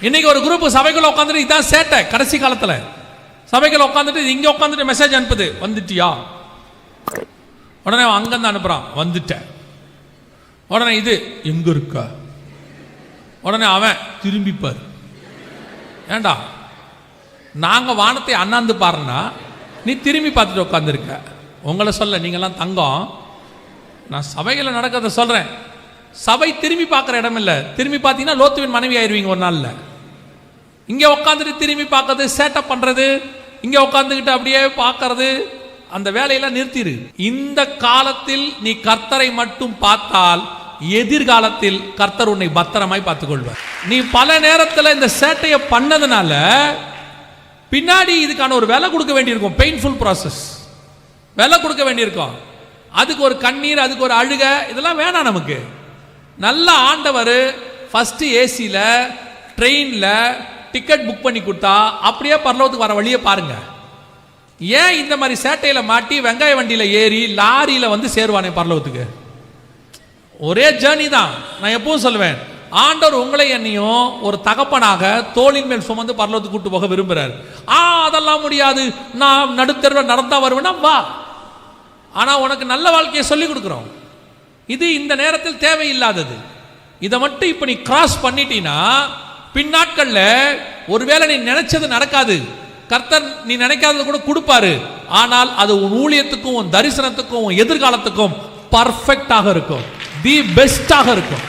இன்னைக்கு ஒரு குரூப் சபைக்குள்ள உட்காந்துட்டு இதான் சேட்டை கடைசி காலத்தில். சபைக்குள்ள உட்காந்துட்டு இங்கே உட்காந்துட்டு மெசேஜ் அனுப்புது. வந்துட்டியா? உடனே அவன் தான் அனுப்புறான். வந்துட்டேன். உடனே இது எங்க இருக்க? உடனே அவன் திரும்பிப்பார். ஏண்டா? நாங்கள் வானத்தை அண்ணாந்து பாருன்னா நீ திரும்பி பார்த்துட்டு உட்காந்துருக்க உங்களை சொல்ல நீங்களாம் தங்கம். நான் சபையில் நடக்கிறத சொல்கிறேன் சபை திரும்பி பார்க்குற இடம் இல்லை. திரும்பி பார்த்தீங்கன்னா லோத்துவின் மனைவி ஆயிருவீங்க ஒரு நாளில். இங்கே உட்காந்துட்டு திரும்பி பார்க்கறது சேட்டப் பண்ணுறது இங்கே உட்காந்துக்கிட்டு அப்படியே பார்க்கறது அந்த வேலையெல்லாம் நிறுத்திடு இந்த காலத்தில் நீ கர்த்தரை மட்டும் பார்த்தால் எதிர்காலத்தில் கர்த்தர் உன்னை பத்திரமாய் பார்த்துக்கொள்வார். நீ பல நேரத்தில் இந்த சேட்டையை பண்ணதுனால பின்னாடி இதுக்கான ஒரு விலை கொடுக்க வேண்டியிருக்கும் பெயின்ஃபுல் ப்ராசஸ் விலை கொடுக்க வேண்டியிருக்கும். அதுக்கு ஒரு கண்ணீர் அதுக்கு ஒரு அழுக இதெல்லாம் வேணாம் நமக்கு. நல்ல ஆண்டவர் ஃபஸ்ட்டு ஏசியில் ட்ரெயினில் டிக்கெட் புக் பண்ணி கொடுத்தா அப்படியே பரலோகத்துக்கு வர வழியை பாருங்க. ஏன் இந்த மாதிரி சேட்டையில மாட்டி வெங்காய வண்டியில ஏறி லாரியில வந்து சேருவானே பரலோகத்துக்கு? ஒரே ஜேர்னி தான். நான் எப்பவும் சொல்லுவேன் ஆண்டவர் உங்களை என்னையும் ஒரு தகப்பனாக தோளின் மேல் சுமந்து பரலோகத்துக்கு கூட்டு போக விரும்புறாரு. ஆ அதெல்லாம் முடியாது. நான் நடுத்தெருவில் நடந்தா வருவேன்னா வா. ஆனா உனக்கு நல்ல வாழ்க்கையை சொல்லி கொடுக்குறோம். இது இந்த நேரத்தில் தேவையில்லாதது. இதை மட்டும் இப்ப நீ கிராஸ் பண்ணிட்டீன்னா பின்னாட்கள்ல ஒருவேளை நீ நினைச்சது நடக்காது. கர்த்தர் நீ நினைக்காதது கூட கொடுப்பாரு. ஆனால் அது உன் ஊழியத்துக்கும் உன் தரிசனத்துக்கும் உன் எதிர்காலத்துக்கும் பர்ஃபெக்டாக இருக்கும். தி பெஸ்டாக இருக்கும்.